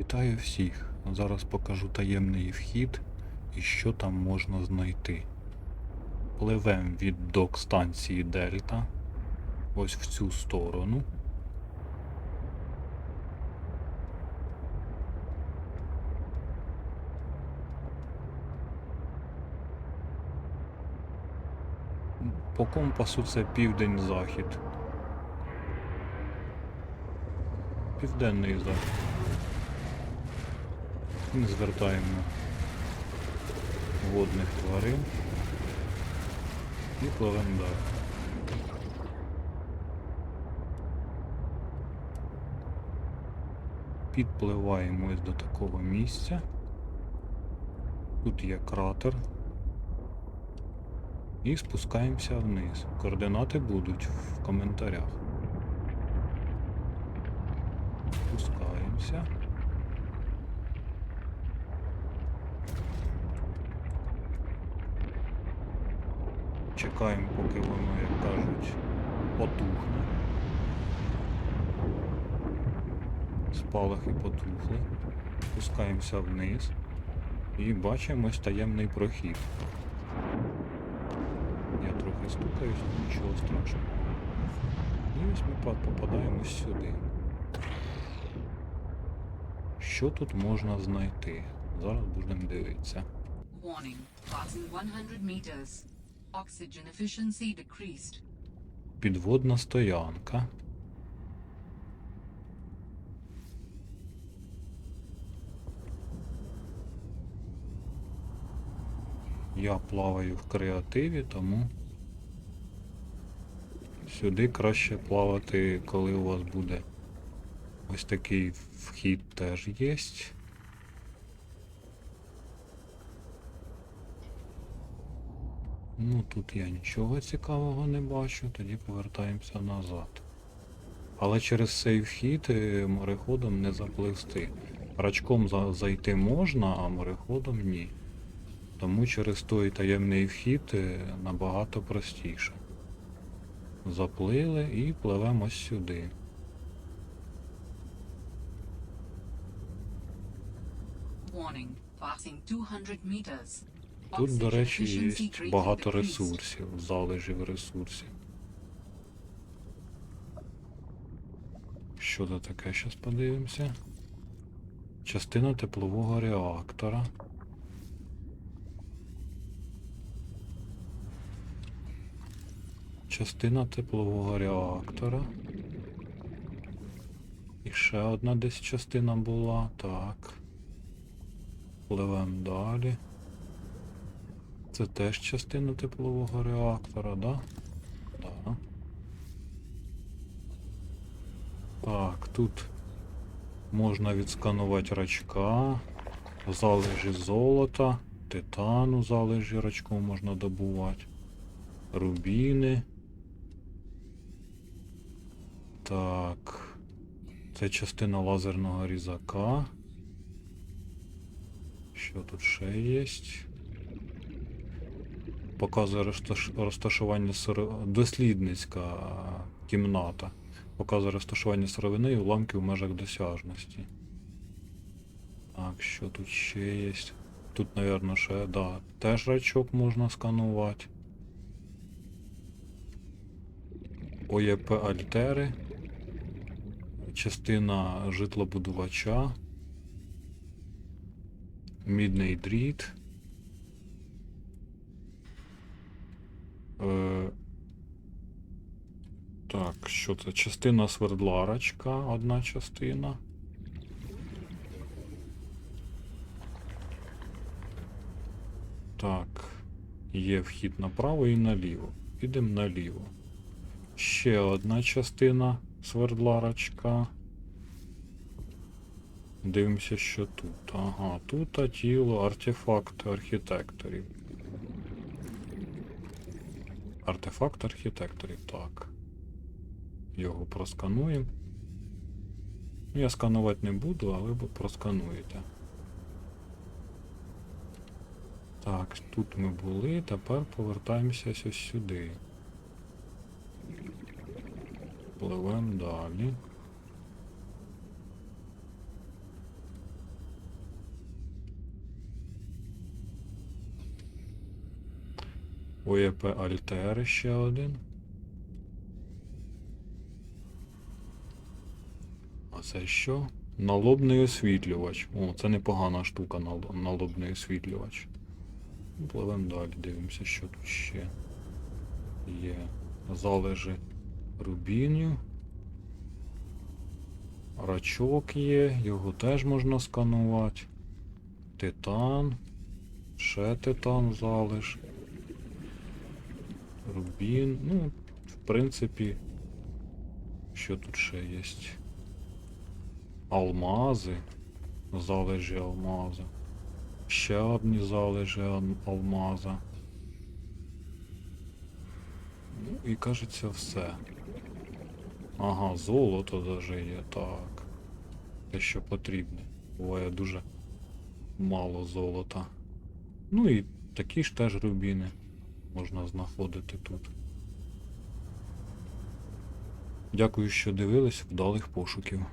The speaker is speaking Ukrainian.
Вітаю всіх! Зараз покажу таємний вхід і що там можна знайти. Пливем від док станції Дельта ось в цю сторону. По компасу це південь-захід. Південний захід. Не звертаємо водних тварин і пливемо далі. Підпливаємо до такого місця. Тут є кратер. І спускаємося вниз. Координати будуть в коментарях. Спускаємося. Чекаємо, поки воно, як кажуть, потухне. Спалахи потухли. Спускаємося вниз і бачимо ось таємний прохід. Я трохи стукаюсь, нічого страшного. І ось ми по- попадаємо сюди. Що тут можна знайти? Зараз будемо дивитися. Warning. Passing 100 meters. Oxygen efficiency decreased. Підводна стоянка. Я плаваю в креативі, тому сюди краще плавати, коли у вас буде ось такий вхід теж є. Ну тут я нічого цікавого не бачу, тоді повертаємося назад. Але через цей вхід е, мореходом не запливсти. Рачком зайти можна, а мореходом ні. Тому через той таємний вхід е, набагато простіше. Заплили і пливемо сюди. Warning. Passing 200 meters. Тут, до речі, є багато ресурсів, залежів ресурсів. Що це таке? Щас подивимося. Частина теплового реактора. Частина теплового реактора. І ще одна десь частина була. Так. Пливемо далі. Це теж частина теплового реактора, да? Да. Так, тут можна відсканувати рачка, залежі золота, титану залежі рачком можна добувати, рубіни. Так. Це частина лазерного різака. Що тут ще є? Показує розташування сиро... дослідницька кімната. Показує розташування сировини і уламків в межах досяжності. Так, що тут ще є? Тут, мабуть, ще, да, теж рачок можна сканувати. ОЄП Альтери. Частина житлобудувача. Мідний дріт. Так, що це? Частина свердларочка, одна частина. Так, є вхід направо і наліво. Підемо наліво. Ще одна частина свердларочка. Дивимося, що тут. Ага, тут тіло, артефакт архітекторів. Артефакт архітекторів, так його проскануємо. Я сканувати не буду, але ви проскануєте. Так, тут ми були, тепер повертаємося ось сюди. Пливемо далі. ОЄП Альтер ще один. Це що? Налобний освітлювач. О, це непогана штука, налобний освітлювач. Пливемо далі, дивимося, що тут ще є. Залежи рубінів. Рачок є, його теж можна сканувати. Титан. Ще титан залиш. Рубін. Ну, в принципі, що тут ще є? Алмази. Залежі алмаза. Ще одні залежі ал- алмаза. Ну і кажеться все. Ага, золото даже є, так. Те, що потрібне. Буває дуже мало золота. Ну і такі ж теж рубіни можна знаходити тут. Дякую, що дивились, вдалих пошуків.